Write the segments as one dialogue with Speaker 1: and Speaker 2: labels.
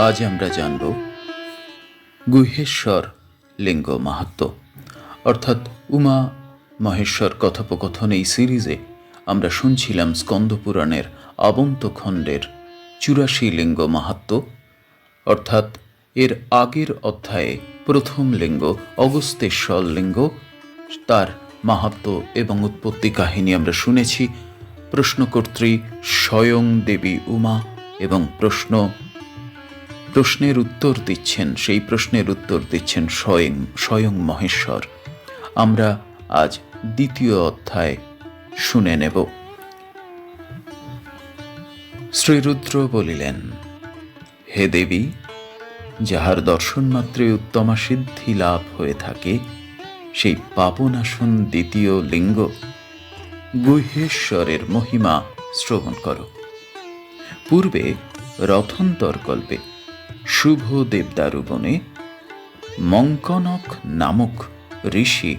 Speaker 1: আজ আমরা জানব গুহেশ্বর লিঙ্গ মাহাত্ম অর্থাৎ উমা মহেশ্বর কথোপকথন এই সিরিজে আমরা শুনছিলাম স্কন্দপুরাণের আবন্ত খণ্ডের চুরাশি লিঙ্গ মাহাত্ম অর্থাৎ এর আগের অধ্যায়ে প্রথম লিঙ্গ অগস্তেশ্বর লিঙ্গ, তার মাহাত্ম এবং উৎপত্তি কাহিনী আমরা শুনেছি। প্রশ্নকর্ত্রী স্বয়ং দেবী উমা এবং প্রশ্ন প্রশ্নের উত্তর দিচ্ছেন, সেই প্রশ্নের উত্তর দিচ্ছেন স্বয়ং স্বয়ং মহেশ্বর। আমরা আজ দ্বিতীয় অধ্যায় শুনে নেব। শ্রীরুদ্র বলিলেন, হে দেবী, যাহার দর্শন মাত্রে উত্তমা সিদ্ধি লাভ হয়ে থাকে, সেই পাপনাশন দ্বিতীয় লিঙ্গ, গুহেশ্বরের মহিমা শ্রবণ করো। পূর্বে রথন্তর কল্পে শুভ দেবদারু মঙ্কনক নামক ঋষি,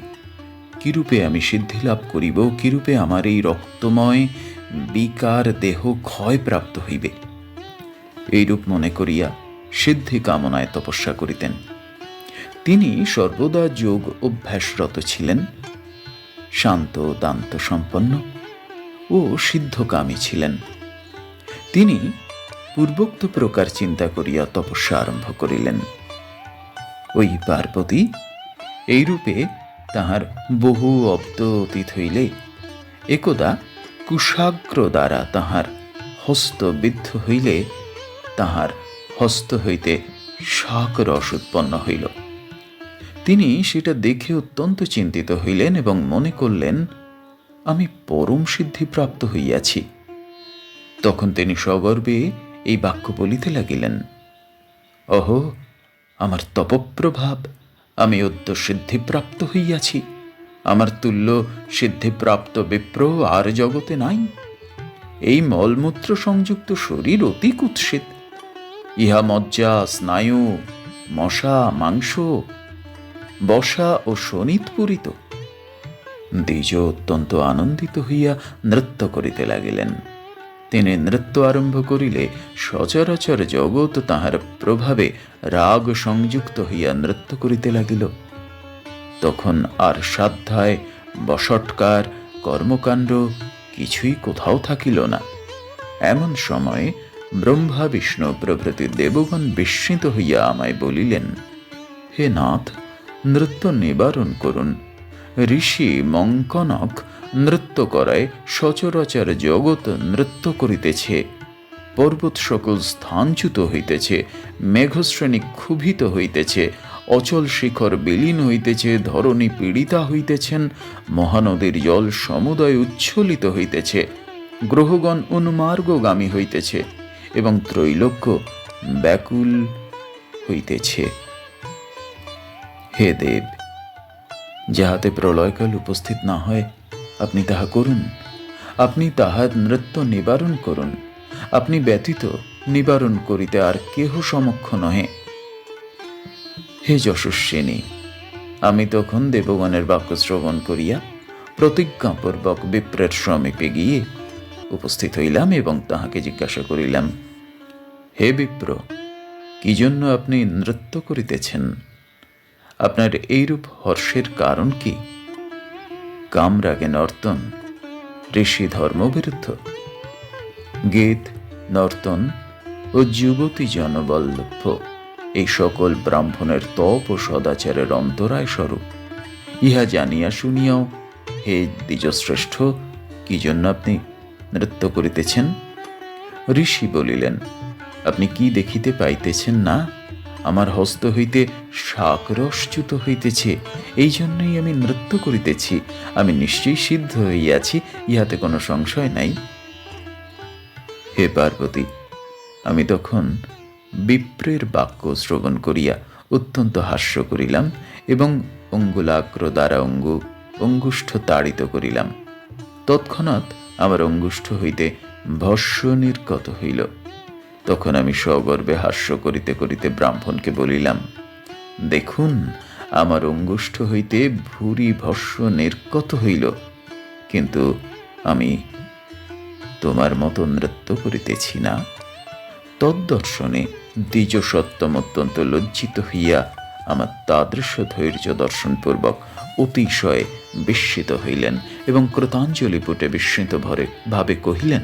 Speaker 1: কিরূপে আমি সিদ্ধি লাভ করিব, কিরূপে আমার এই রক্তময় বিকার দেহ ক্ষয়প্রাপ্ত হইবে? এইরূপ মনে করিয়া সিদ্ধি কামনায় তপস্যা করিতেন। তিনি সর্বদা যোগ অভ্যাসরত ছিলেন, শান্ত, দান্ত সম্পন্ন ও সিদ্ধকামী ছিলেন। তিনি পূর্বোক্ত প্রকার চিন্তা করিয়া তপস্যা আরম্ভ করিলেন। ওই পার্বতী এইরূপে তাহার বহু অব্দ অতীত হইলে একদা কুশাগ্র দ্বারা তাহার হস্ত বিদ্ধ হইলে তাহার হস্ত হইতে শাক রস উৎপন্ন হইল। তিনি সেটা দেখে অত্যন্ত চিন্তিত হইলেন এবং মনে করলেন, আমি পরম সিদ্ধি প্রাপ্ত হইয়াছি। তখন তিনি সগর্বে এই বাক্য বলিতে লাগিলেন অহো আমার তপপ্রভাব, আমি অদ্য সিদ্ধিপ্রাপ্ত হইয়াছি। আমার তুল্য সিদ্ধিপ্রাপ্ত বিপ্র আর জগতে নাই। এই মলমূত্র সংযুক্ত শরীর অতি কুৎসিত। ইহা মজ্জা, স্নায়ু, মশা, মাংস, বসা ও শোণিত পূরিত। দ্বিজ অত্যন্ত আনন্দিত হইয়া নৃত্য করিতে লাগিলেন। তিনি নৃত্য আরম্ভ করিলে সচরাচর জগৎ তাহার প্রভাবে রাগ সংযুক্ত হইয়া নৃত্য করিতে লাগিল। তখন আর সাধ্যায় বসটকার কর্মকাণ্ড কিছুই কোথাও থাকিল না। এমন সময় ব্রহ্মা, বিষ্ণু প্রভৃতি দেবগণ বিস্মিত হইয়া আমায় বলিলেন, হে নাথ, নৃত্য নিবারণ করুন। ঋষি মঙ্কনক নৃত্য করায় সচরাচর জগৎ নৃত্য করিতেছে। পর্বত সকল স্থানচ্যুত হইতেছে, মেঘশ্রেণী ক্ষুভিত হইতেছে, অচল শিখর বিলীন হইতেছে, ধরণী পীড়িতা হইতেছেন, মহানদীর জল সমুদয় উচ্ছ্বলিত হইতেছে, গ্রহগণ উন্মার্গগামী হইতেছে এবং ত্রৈলোক্য ব্যাকুল হইতেছে। হে দেব, যাহাতে প্রলয়কাল উপস্থিত না হয় আপনি তাহা করুন। আপনি তাহার নৃত্য নিবারণ করুন। আপনি ব্যতীত নিবারণ করিতে আর কেহ সমক্ষ নহে। হে যশস্বিনী, আমি তখন দেবগণের বাক্য শ্রবণ করিয়া প্রতিজ্ঞাপূর্বক বিপ্রের সমীপে গিয়ে উপস্থিত হইলাম এবং তাহাকে জিজ্ঞাসা করিলাম, হে বিপ্র, কি জন্য আপনি নৃত্য করিতেছেন? আপনার এইরূপ হর্ষের কারণ কি? কামরাগে নর্তন, ঋষি ধর্মবিরুদ্ধ গীত, নর্তন ও যুবতী জনবল্লভ্য, এই সকল ব্রাহ্মণের তপ ও সদাচারের অন্তরায় স্বরূপ। ইহা জানিয়া শুনিয়াও, হে দ্বিজশ্রেষ্ঠ, কি জন্য আপনি নৃত্য করিতেছেন? ঋষি বলিলেন, আপনি কি দেখিতে পাইতেছেন না? আমার হস্ত হইতে শাকরসচ্যুত হইতেছে। এই জন্যই আমি নৃত্য করিতেছি। আমি নিশ্চয়ই সিদ্ধ হইয়াছি, ইহাতে কোনো সংশয় নাই। হে পার্বতী, আমি তখন বিপ্রের বাক্য শ্রবণ করিয়া অত্যন্ত হাস্য করিলাম এবং অঙ্গুলাগ্র দ্বারা অঙ্গু, অঙ্গুষ্ঠ তাড়িত করিলাম। তৎক্ষণাৎ আমার অঙ্গুষ্ঠ হইতে ভস্য নির্গত হইল। তখন আমি সগর্বে হাস্য করিতে করিতে ব্রাহ্মণকে বলিলাম, দেখুন, আমার অঙ্গুষ্ঠ হইতে ভুরি ভস্য নির্গত হইল, কিন্তু আমি তোমার মতো নৃত্য করিতেছি না। তদ্দর্শনে দ্বিজ অত্যন্ত লজ্জিত হইয়া আমার তাদৃশ্য ধৈর্য দর্শনপূর্বক অতিশয় বিস্মিত হইলেন এবং কৃতাঞ্জলি পুটে বিস্মিত ভরে ভাবে কহিলেন,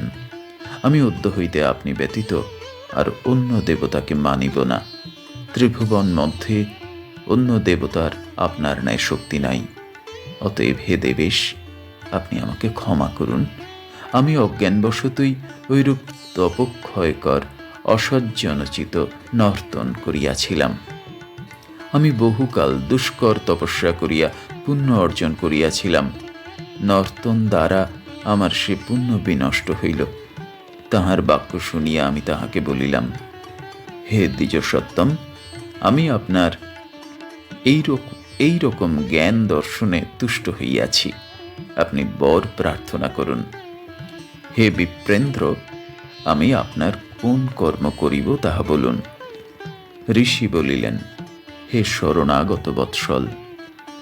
Speaker 1: আমি অদ্য হইতে আপনি ব্যতীত আর অন্য দেবতাকে মানিব না। ত্রিভুবন মধ্যে অন্য দেবতার আপনার ন্যায় শক্তি নাই। অতএব হে দেবেশ, আপনি আমাকে ক্ষমা করুন। আমি অজ্ঞানবশতই ঐরূপ তপক্ষয়কর, অসজ্জনচিত নর্তন করিয়াছিলাম। আমি বহুকাল দুষ্কর তপস্যা করিয়া পুণ্য অর্জন করিয়াছিলাম। নর্তন দ্বারা আমার সে পুণ্য বিনষ্ট হইল। তাহার বাক্য শুনিয়া আমি তাহাকে বলিলাম, হে দ্বিজ সত্যম আমি আপনার এই এই রকম জ্ঞান দর্শনে তুষ্ট হইয়াছি। আপনি বর প্রার্থনা করুন। হে বিপ্রেন্দ্র, আমি আপনার কোন কর্ম করিব তাহা বলুন। ঋষি বলিলেন, হে শরণাগত বৎসল,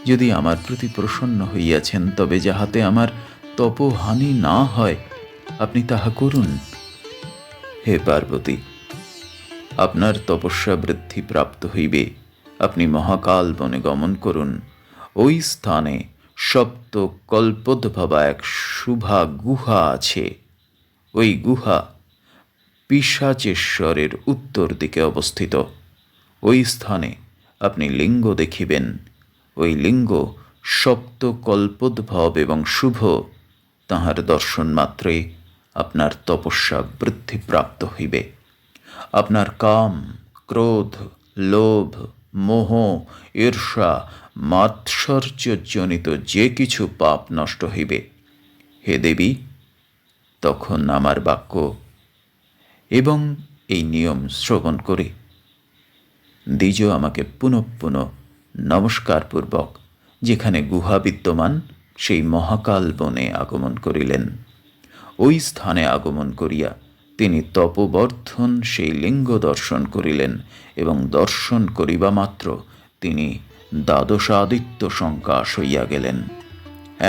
Speaker 1: যদি আমার প্রতি প্রসন্ন হইয়াছেন, তবে যাহাতে আমার তপহানি না হয়, আপনি তাহা করুন। হে পার্বতী, আপনার তপস্যা বৃদ্ধি প্রাপ্ত হইবে। আপনি মহাকাল বনে গমন করুন। ওই স্থানে সপ্ত কল্পোদ্ভবা এক শুভা গুহা আছে। ওই গুহা পিসাচেশ্বরের উত্তর দিকে অবস্থিত। ওই স্থানে আপনি লিঙ্গ দেখিবেন। ওই লিঙ্গ সপ্ত কল্পোদ্ভব এবং শুভ। তাহার দর্শন মাত্রে আপনার তপস্যা বৃদ্ধিপ্রাপ্ত হইবে। আপনার কাম, ক্রোধ, লোভ, মোহ, ঈর্ষা, মাৎসর্যজনিত যে কিছু পাপ নষ্ট হইবে। হে দেবী, তখন আমার বাক্য এবং এই নিয়ম শ্রবণ করে। দ্বিজ আমাকে পুনঃ পুনঃ নমস্কারপূর্বক, যেখানে গুহা বিদ্যমান, সেই মহাকাল বনে আগমন করিলেন। ওই স্থানে আগমন করিয়া তিনি তপবর্ধন সেই লিঙ্গ দর্শন করিলেন এবং দর্শন করিবা মাত্র তিনি দ্বাদশাদিত্য শঙ্কাশ হইয়া গেলেন।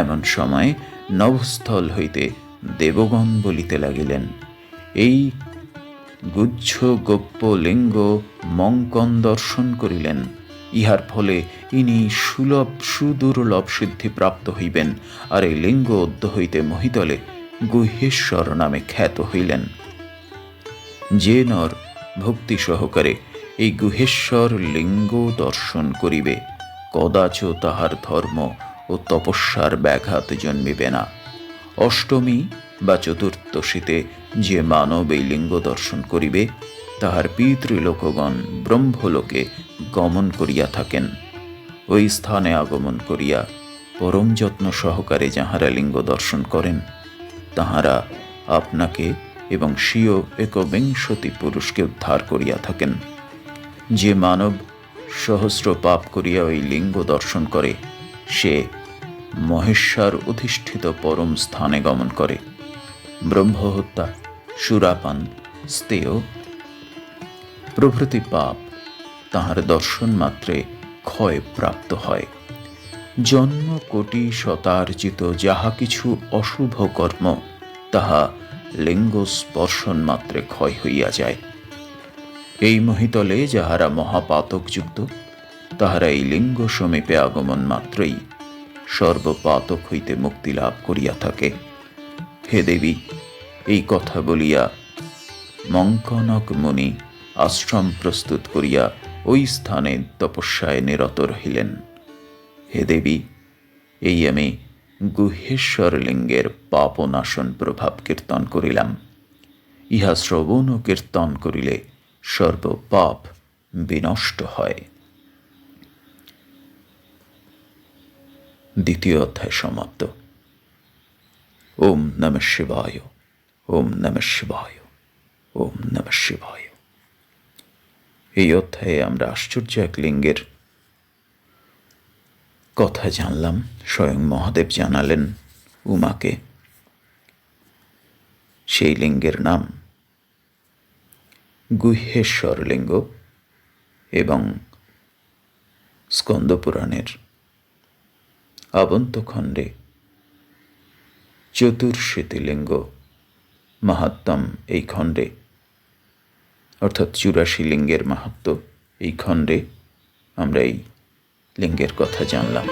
Speaker 1: এমন সময় নভস্থল হইতে দেবগণ বলিতে লাগিলেন, এই গুচ্ছ গোপ্য লিঙ্গ মঙ্কন দর্শন করিলেন। ইহার ফলে ইনি সুলভ সুদুর্লভ সিদ্ধি প্রাপ্ত হইবেন, আর এই লিঙ্গ অদ্য হইতে মহিতলে গুহেশ্বর নামে খ্যাত হইলেন। যে নর ভক্তি সহকারে এই গুহেশ্বর লিঙ্গ দর্শন করিবে, কদাচ তাহার ধর্ম ও তপস্যার ব্যাঘাত জন্মিবে না। অষ্টমী বা চতুর্দশীতে যে মানব এই লিঙ্গ দর্শন করিবে, তাহার পিতৃলোকগণ ব্রহ্মলোকে গমন করিয়া থাকেন। ওই স্থানে আগমন করিয়া পরম যত্ন সহকারে যাহারা লিঙ্গ দর্শন করেন তাহারা আপনাকে এবং স্বীয় একবিংশতি পুরুষকে উদ্ধার করিয়া থাকেন। যে মানব সহস্র পাপ করিয়া ওই লিঙ্গ দর্শন করে, সে মহেশ্বর অধিষ্ঠিত পরম স্থানে গমন করে। ব্রহ্মহত্যা, সুরাপান, স্তেয়, প্রভৃতি পাপ তাহার দর্শন মাত্রে ক্ষয় প্রাপ্ত হয়। জন্ম কোটি শতার্জিত যাহা কিছু অশুভ কর্ম, তাহা লিঙ্গ স্পর্শন মাত্রে ক্ষয় হইয়া যায়। এই মহিতলে যাহারা মহাপাতকযুক্ত, তাহারা এই লিঙ্গ সমীপে আগমন মাত্রই সর্বপাতক হইতে মুক্তি লাভ করিয়া থাকে। হে দেবী, এই কথা বলিয়া মঙ্কনক মুনি আশ্রম প্রস্তুত করিয়া ওই স্থানে তপস্যায় নিরত রহিলেন। হে দেবী, এই আমি গুহেশ্বর লিঙ্গের পাপনাশন প্রভাব কীর্তন করিলাম। ইহা শ্রবণ ও কীর্তন করিলে সর্বপাপ বিনষ্ট হয়। দ্বিতীয় অধ্যায় সমাপ্ত। ওম নম শিবায়, ওম নম শিবায়, ওম নম শিবায়। এই অধ্যায়ে আমরা আশ্চর্য এক লিঙ্গের কথা জানলাম, স্বয়ং মহাদেব জানালেন উমাকে। সেই লিঙ্গের নাম গুহেশ্বর লিঙ্গ এবং স্কন্দপুরাণের আবন্তখণ্ডে চতুর্শীতি লিঙ্গ মাহাত্ম এই খণ্ডে, অর্থাৎ চুরাশি লিঙ্গের মাহাত্ম এই খণ্ডে আমরা এই লিঙ্গের কথা জানলাম।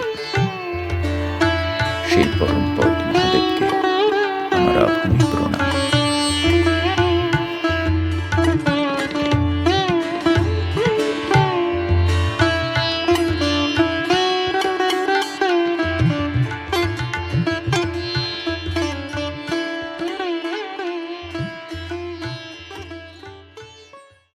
Speaker 1: সেই পরম মহাদেবকে আমার আপনি প্রণাম।